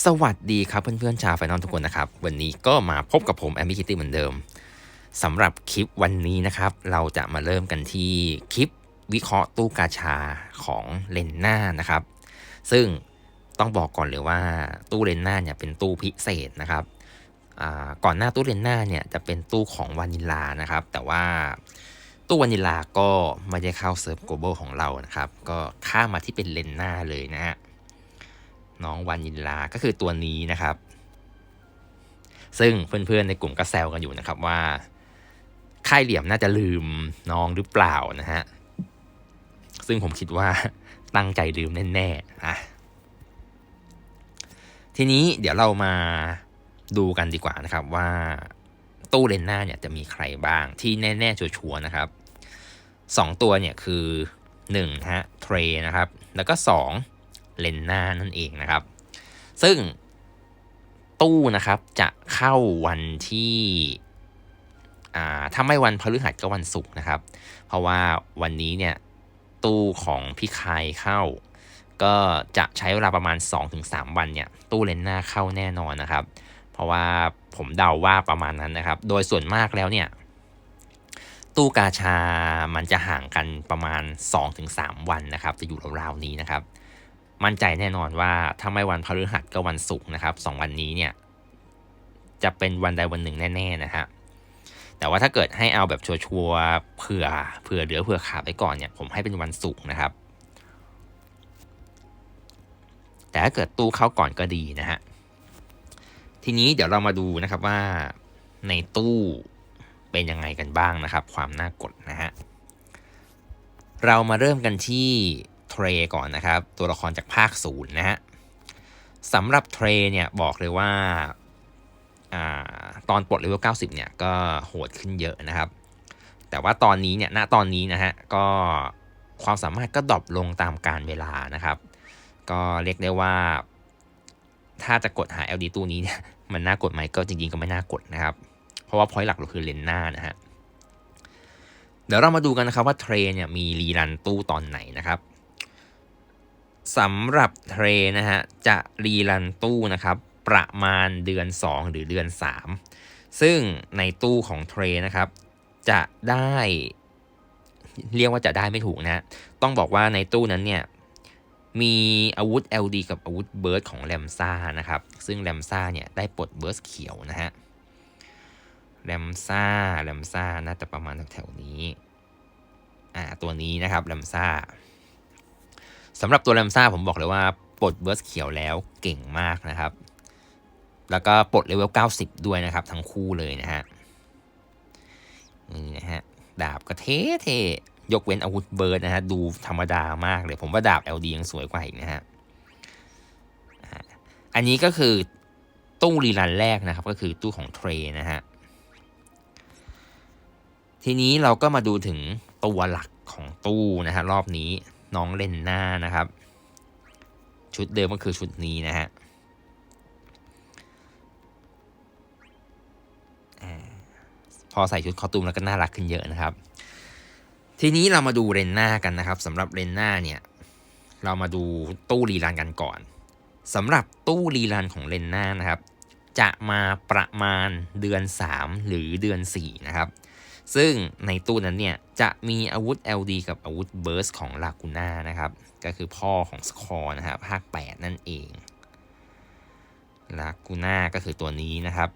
สวัสดีครับเพื่อนๆชาวไฟนอลทุกคนนะครับ วันนี้ก็มาพบกับผมแอมมี่คิตตี้เหมือนเดิมสำหรับคลิปวันนี้นะครับ เราจะมาเริ่มกันที่คลิปวิเคราะห์ตู้กาชาของเลนน่านะครับ ซึ่งต้องบอกก่อนเลยว่าตู้เลนน่าเนี่ยเป็นตู้พิเศษนะครับก่อนหน้าตู้เลนน่าเนี่ยจะเป็นตู้ของวานิลานะครับ แต่ว่าตู้วานิลาก็ไม่ได้เข้าเซิร์ฟโกลบอลของเรานะครับ ก็ข้ามมาที่เป็นเลนน่าเลยนะฮะ น้องวานิลลา ก็คือตัวนี้นะครับ ซึ่งเพื่อนๆในกลุ่มก็แซวกันอยู่นะครับว่าค่ายเหลี่ยมน่าจะลืมน้องหรือเปล่านะฮะ ซึ่งผมคิดว่าตั้งใจลืมแน่ๆนะทีนี้เดี๋ยวเรามาดูกันดีกว่านะครับว่าตู้เลนหน้าเนี่ยจะมีใครบ้างที่แน่ ๆ ชัวร์ๆนะครับสองตัวเนี่ยคือหนึ่งฮะเทรนะครับ แล้วก็สอง เลนหน้านั่นเองนะครับ ซึ่งตู้นะครับจะเข้าวันที่ถ้าไม่วันพฤหัสก็วันศุกร์นะครับ เพราะว่าวันนี้เนี่ยตู้ของพี่คายเข้า ก็จะใช้เวลาประมาณ 2-3 วันเนี่ยตู้เลนหน้าเข้าแน่นอนนะครับ เพราะว่าผมเดาว่าประมาณนั้นนะครับ โดยส่วนมากแล้วเนี่ยตู้กาชามันจะห่างกันประมาณ 2-3 วันนะครับ จะอยู่ราวๆนี้นะครับ มั่นใจแน่นอนว่าถ้าไม่วันพฤหัสก็วันศุกร์นะครับสองวันนี้เนี่ยจะเป็นวันใดวันหนึ่งแน่ๆนะฮะแต่ว่าถ้าเกิดให้เอาแบบชัวร์ๆเผื่อเผื่อเหลือเผื่อขาดไปก่อนเนี่ยผมให้เป็นวันศุกร์นะครับ แต่ถ้าเกิดตู้เข้าก่อนก็ดีนะฮะทีนี้เดี๋ยวเรามาดูนะครับว่าในตู้เป็นยังไงกันบ้างนะครับ ความน่ากดนะฮะเรามาเริ่มกันที่ เทรก่อนนะครับ ตัวละครจากภาคศูนย์นะฮะสำหรับเทรเนี่ยบอกเลยว่าอตอนปลดเลเวล90 เนี่ยก็โหดขึ้นเยอะนะครับ แต่ว่าตอนนี้เนี่ย ณ ตอนนี้นะฮะ ก็ความสามารถก็ดรอปลงตามการเวลานะครับ ก็เรียกได้ว่า ถ้าจะกดหา LD ตู้นี้เนี่ย มันน่ากดไหมก็จริงๆ ก็ไม่น่ากดนะครับ เพราะว่าพอยต์หลักเราคือเลนหน้านะฮะ เดี๋ยวเรามาดูกันนะครับว่าเทรเนี่ยมีรีรันตู้ตอนไหนนะครับ สำหรับเทรนะฮะจะรีรันตู้นะครับประมาณเดือน 2 หรือเดือน 3 ซึ่งในตู้ของเทรนะครับจะได้เรียกว่าจะได้ไม่ถูกนะต้องบอกว่าในตู้นั้นเนี่ยมีอาวุธ LD กับอาวุธเบิร์ดของแรมซ่านะครับซึ่งแรมซ่าเนี่ยได้ปลดเบิร์ดเขียวนะฮะแรมซ่าแรมซ่าน่าจะประมาณแถวนี้อ่าตัวนี้นะครับแรมซ่า สำหรับตัวแรมซ่าผมบอกเลยว่าปลดเบิร์สเขียวแล้วเก่งมากนะครับ แล้วก็ปลดเลเวล 90 ด้วยนะครับ ทั้งคู่เลยนะฮะนี่นะฮะดาบก็เท่เทยกเว้นอาวุธเบิร์ดนะฮะดูธรรมดามากเลย ผมว่าดาบ LD ยังสวยกว่าอีกนะฮะอันนี้ก็คือตู้รีรันแรกนะครับ ก็คือตู้ของเทรนะฮะทีนี้เราก็มาดูถึงตัวหลักของตู้นะฮะรอบนี้ น้องเลนน้านะครับ ชุดเดิมก็คือชุดนี้นะฮะพอใส่ชุดคอตูมแล้วก็น่ารักขึ้นเยอะนะครับ ทีนี้เรามาดูเรนน้ากันนะครับสำหรับเรนน้าเนี่ย เรามาดูตู้รีรันกันก่อนสำหรับตู้รีรันของเรนน้านะครับ จะมาประมาณเดือน 3 หรือเดือน 4 นะครับ ซึ่งในตู้นั้นเนี่ยจะมีอาวุธ LD กับอาวุธเบิร์สของลากูน่านะครับ ก็คือพ่อของสคอร์นะครับภาค 8 นั่นเองลากูน่าก็คือตัวนี้นะครับ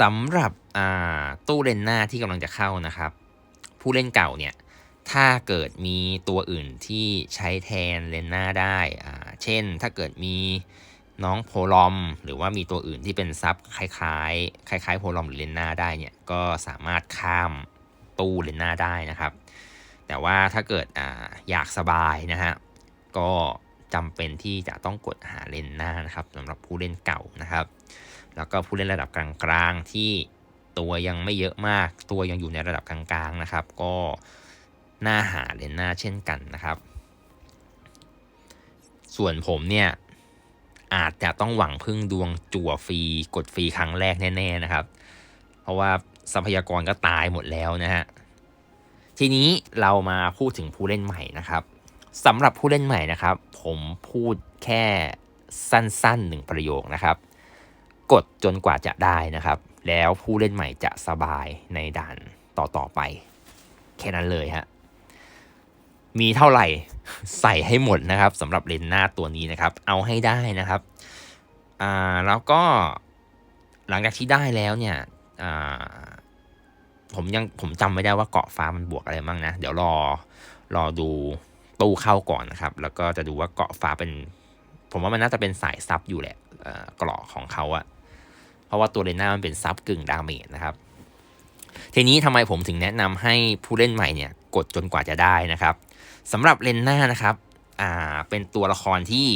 สำหรับตู้เลนหน้าที่กำลังจะเข้านะครับ ผู้เล่นเก่าเนี่ย ถ้าเกิดมีตัวอื่นที่ใช้แทนเลนหน้าได้อ่าเช่นถ้าเกิดมีน้องโพลอม หรือว่ามีตัวอื่นที่เป็นซับคล้ายๆ คล้ายๆโพลอมหรือเลนหน้าได้เนี่ยก็สามารถข้ามตู้เลนหน้าได้นะครับ แต่ว่าถ้าเกิดออยากสบายนะฮะก็จำเป็นที่จะต้องกดหาเลนหน้านะครับสำหรับผู้เล่นเก่านะครับ แล้วก็ผู้เล่นระดับกลางๆที่ตัวยังไม่เยอะมาก ตัวยังอยู่ในระดับกลางๆนะครับ ก็ หน้าหาเลนหน้าเช่นกันนะครับ ส่วนผมเนี่ยอาจจะต้องหวังพึ่งดวงจั่วฟรีกดฟรีครั้งแรกแน่ๆนะครับ เพราะว่าทรัพยากรก็ตายหมดแล้วนะฮะทีนี้เรามาพูดถึงผู้เล่นใหม่นะครับสำหรับผู้เล่นใหม่นะครับ ผมพูดแค่สั้นๆหนึ่งประโยคนะครับ กดจนกว่าจะได้นะครับ แล้วผู้เล่นใหม่จะสบายในด่านต่อๆไป แค่นั้นเลยฮะ มีเท่าไหร่ใส่ให้หมดนะครับสำหรับเลนส์หน้าตัวนี้นะครับ เอาให้ได้นะครับอ่าแล้วก็หลังจากที่ได้แล้วเนี่ยอ่าผมยังผมจำไม่ได้ว่าเกาะฟ้ามันบวกอะไรบ้างนะ เดี๋ยวรอรอดูตู้เข้าก่อนนะครับ แล้วก็จะดูว่าเกาะฟ้าเป็น ผมว่ามันน่าจะเป็นสายซับอยู่แหละเอ่อกรอกของเขาอะเพราะว่าตัวเลนหน้ามันเป็นซับกึ่งดาเมจนะครับ ทีนี้ทำไมผมถึงแนะนำให้ผู้เล่นใหม่เนี่ย กดจนกว่าจะได้นะครับ สำหรับเลนหน้านะครับ อ่า เป็นตัวละครที่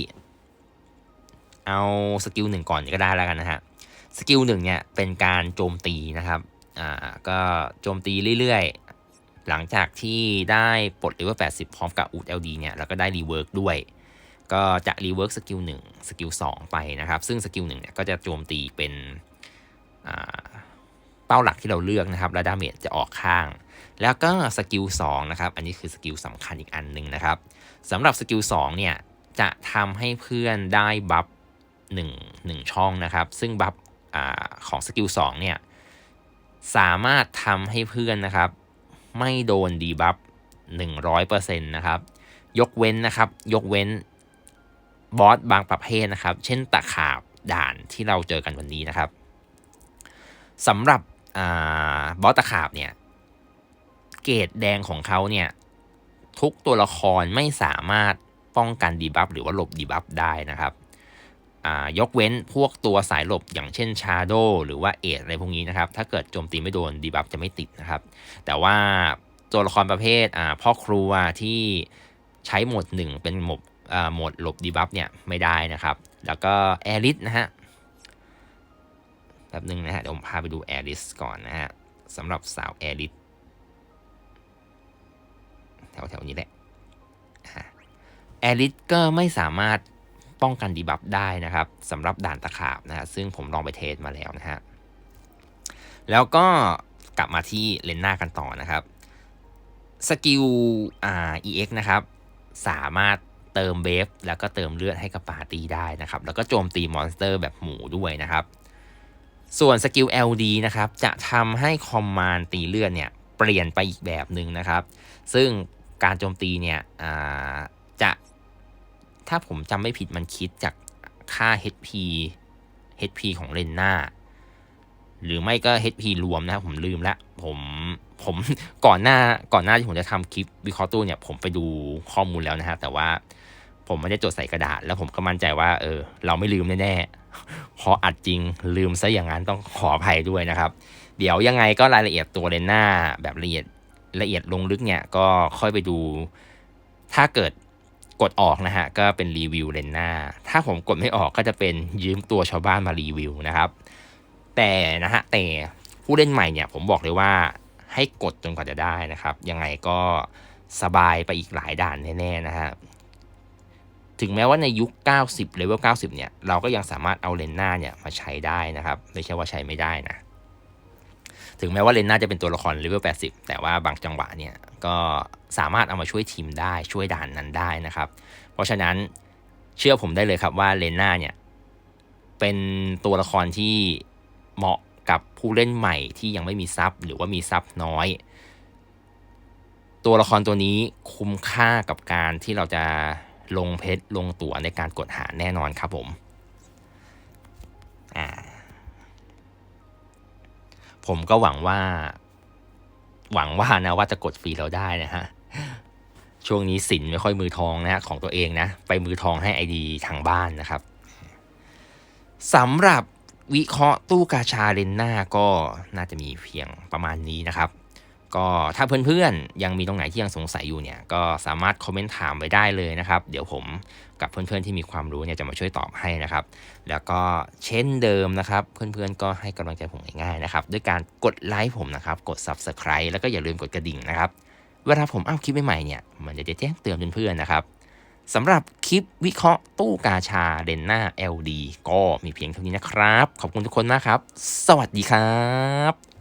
เอาสกิลหนึ่งก่อนก็ได้แล้วกันนะฮะ สกิลหนึ่งเนี่ยเป็นการโจมตีนะครับ อ่า ก็โจมตีเรื่อยๆ หลังจากที่ได้ปลดเลเวล80 พร้อมกับอูด LD เนี่ยแล้วก็ได้รีเวิร์กด้วย ก็จะรีเวิร์กสกิลหนึ่งสกิลสองไปนะครับ ซึ่งสกิลหนึ่งเนี่ยก็จะโจมตีเป็น อ่า ป้าหลักที่เราเลือกนะครับและดาเมจจะออกข้าง แล้วก็สกิล2นะครับอันนี้คือสกิลสำคัญอีกอันหนึ่งนะครับสำหรับสกิล2เนี่ยจะทำให้เพื่อนได้บัฟ1 1ช่องนะครับ ซึ่งบัฟอของสกิล2เนี่ยสามารถทำให้เพื่อนนะครับ ไม่โดนดีบัฟ100%นะครับ ยกเว้นนะครับ ยกเว้นบอสบางประเภทนะครับ เช่นตะขาบด่านที่เราเจอกันวันนี้นะครับสำหรับ บอสตะขาบเนี่ย เกรดแดงของเขาเนี่ย ทุกตัวละครไม่สามารถป้องกันดีบัฟหรือว่าหลบดีบัฟได้นะครับยกเว้นพวกตัวสายหลบอย่างเช่นชาโดหรือว่าเอทอะไรพวกนี้นะครับ ถ้าเกิดโจมตีไม่โดนดีบัฟจะไม่ติดนะครับ แต่ว่าตัวละครประเภทพ่อครัวที่ใช้โหมดหนึ่งเป็นโหมดหมดหลบดีบัฟเนี่ยไม่ได้นะครับ แล้วก็แอริสนะฮะ แบบนึงนะฮะ เดี๋ยวผมพาไปดูแอริสก่อนนะฮะสำหรับสาวแอริสแถวๆนี้แหละแอริสก็ไม่สามารถป้องกันดีบัฟได้นะครับสำหรับด่านตะขาบนะฮะซึ่งผมลองไปเทสมาแล้วนะฮะ แล้วก็กลับมาที่เลนหน้ากันต่อนะครับสกิลอ่า EX นะครับ สามารถเติมเบฟแล้วก็เติมเลือดให้กับปาร์ตี้ได้นะครับ แล้วก็โจมตีมอนสเตอร์แบบหมูด้วยนะครับ ส่วนสกิล LD นะครับจะทำให้คอมมานด์ตีเลือดเนี่ยเปลี่ยนไปอีกแบบหนึ่งนะครับ ซึ่งการโจมตีเนี่ยจะถ้าผมจำไม่ผิดมันคิดจากค่า HP HP ของเลนหน้า หรือไม่ก็ HP รวมนะผมลืมล้วผมผมก่อนหน้าก่อนหน้าที่ผมจะทำคลิปวิเคราะห์ตู้เนี่ยผมไปดูข้อมูลแล้วนะฮะแต่ว่าผมไม่ได้จดใส่กระดาษ แล้วผมก็มั่นใจว่าเออเราไม่ลืมแน่ๆ พออัดจริงลืมซะอย่างนั้นต้องขออภัยด้วยนะครับ เดี๋ยวยังไงก็รายละเอียดตัวเลนหน้าแบบละเอียดละเอียดลงลึกเนี่ยก็ค่อยไปดู ถ้าเกิดกดออกนะฮะก็เป็นรีวิวเลนหน้า ถ้าผมกดไม่ออกก็จะเป็นยืมตัวชาวบ้านมารีวิวนะครับ แต่นะฮะแต่ผู้เล่นใหม่เนี่ยผมบอกเลยว่าให้กดจนกว่าจะได้นะครับ ยังไงก็สบายไปอีกหลายด่านแน่ๆนะฮะ ถึงแม้ว่าในยุค 90 เลเวล 90 เนี่ย เราก็ยังสามารถเอาเลนหน้าเนี่ยมาใช้ได้นะครับ ไม่ใช่ว่าใช้ไม่ได้นะ ถึงแม้ว่าเลนหน้าจะเป็นตัวละครเลเวล 80 แต่ว่าบางจังหวะเนี่ยก็สามารถเอามาช่วยทีมได้ช่วยด่านนั้นได้นะครับ เพราะฉะนั้นเชื่อผมได้เลยครับว่าเลนหน้าเนี่ยเป็นตัวละครที่เหมาะกับผู้เล่นใหม่ที่ยังไม่มีซับหรือว่ามีซับน้อย ตัวละครตัวนี้คุ้มค่ากับการที่เราจะ ลงเพชรลงตั๋วในการกดหาแน่นอนครับผมผมก็หวังว่า หวังว่านะว่าจะกดฟรีเราได้นะฮะช่วงนี้สินไม่ค่อยมือทองนะของตัวเองนะ ไปมือทองให้ไอดีทางบ้านนะครับสำหรับวิเคราะห์ตู้กาชาเลนหน้าก็น่าจะมีเพียงประมาณนี้นะครับ ก็ถ้าเพื่อนๆ ยังมีตรงไหนที่ยังสงสัยอยู่เนี่ย ก็สามารถคอมเมนต์ถามไว้ได้เลยนะครับ เดี๋ยวผมกับเพื่อนๆที่มีความรู้เนี่ยจะมาช่วยตอบให้นะครับ แล้วก็เช่นเดิมนะครับ เพื่อนๆก็ให้กำลังใจผมง่ายๆนะครับ ด้วยการกดไลค์ผมนะครับ กด Subscribe แล้วก็อย่าลืมกดกระดิ่งนะครับ เวลาผมอัพคลิปใหม่ๆเนี่ย มันจะแจ้งเตือนเพื่อนๆนะครับสำหรับคลิปวิเคราะห์ตู้กาชาเดนหน้า LD ก็มีเพียงเท่านี้นะครับ ขอบคุณทุกคนมากครับ สวัสดีครับ